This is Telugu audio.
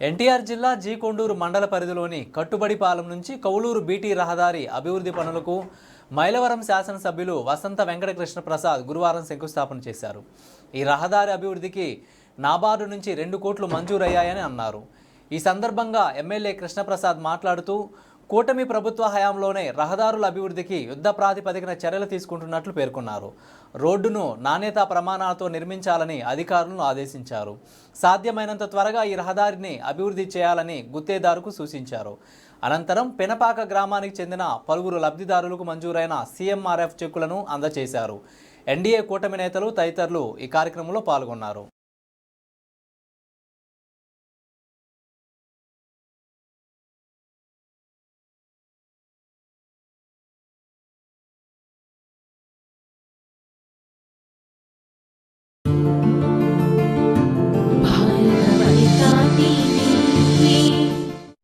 ఎన్టీఆర్ జిల్లా జీకొండూరు మండల పరిధిలోని కట్టుబడిపాలెం నుంచి కౌలూరు బీటీ రహదారి అభివృద్ధి పనులకు మైలవరం శాసనసభ్యులు వసంత వెంకటకృష్ణ ప్రసాద్ గురువారం శంకుస్థాపన చేశారు. ఈ రహదారి అభివృద్ధికి నాబార్డు నుంచి రెండు కోట్లు మంజూరయ్యాయని అన్నారు. ఈ సందర్భంగా ఎమ్మెల్యే కృష్ణప్రసాద్ మాట్లాడుతూ కూటమి ప్రభుత్వ హయాంలోనే రహదారుల అభివృద్ధికి యుద్ధ ప్రాతిపదికన చర్యలు తీసుకుంటున్నట్లు పేర్కొన్నారు. రోడ్డును నాణ్యతా ప్రమాణాలతో నిర్మించాలని అధికారులను ఆదేశించారు. సాధ్యమైనంత త్వరగా ఈ రహదారిని అభివృద్ధి చేయాలని గుత్తేదారుకు సూచించారు. అనంతరం పెనపాక గ్రామానికి చెందిన పలువురు లబ్ధిదారులకు మంజూరైన సీఎంఆర్ఎఫ్ చెక్కులను అందజేశారు. ఎన్డీఏ కూటమి నేతలు తదితరులు ఈ కార్యక్రమంలో పాల్గొన్నారు.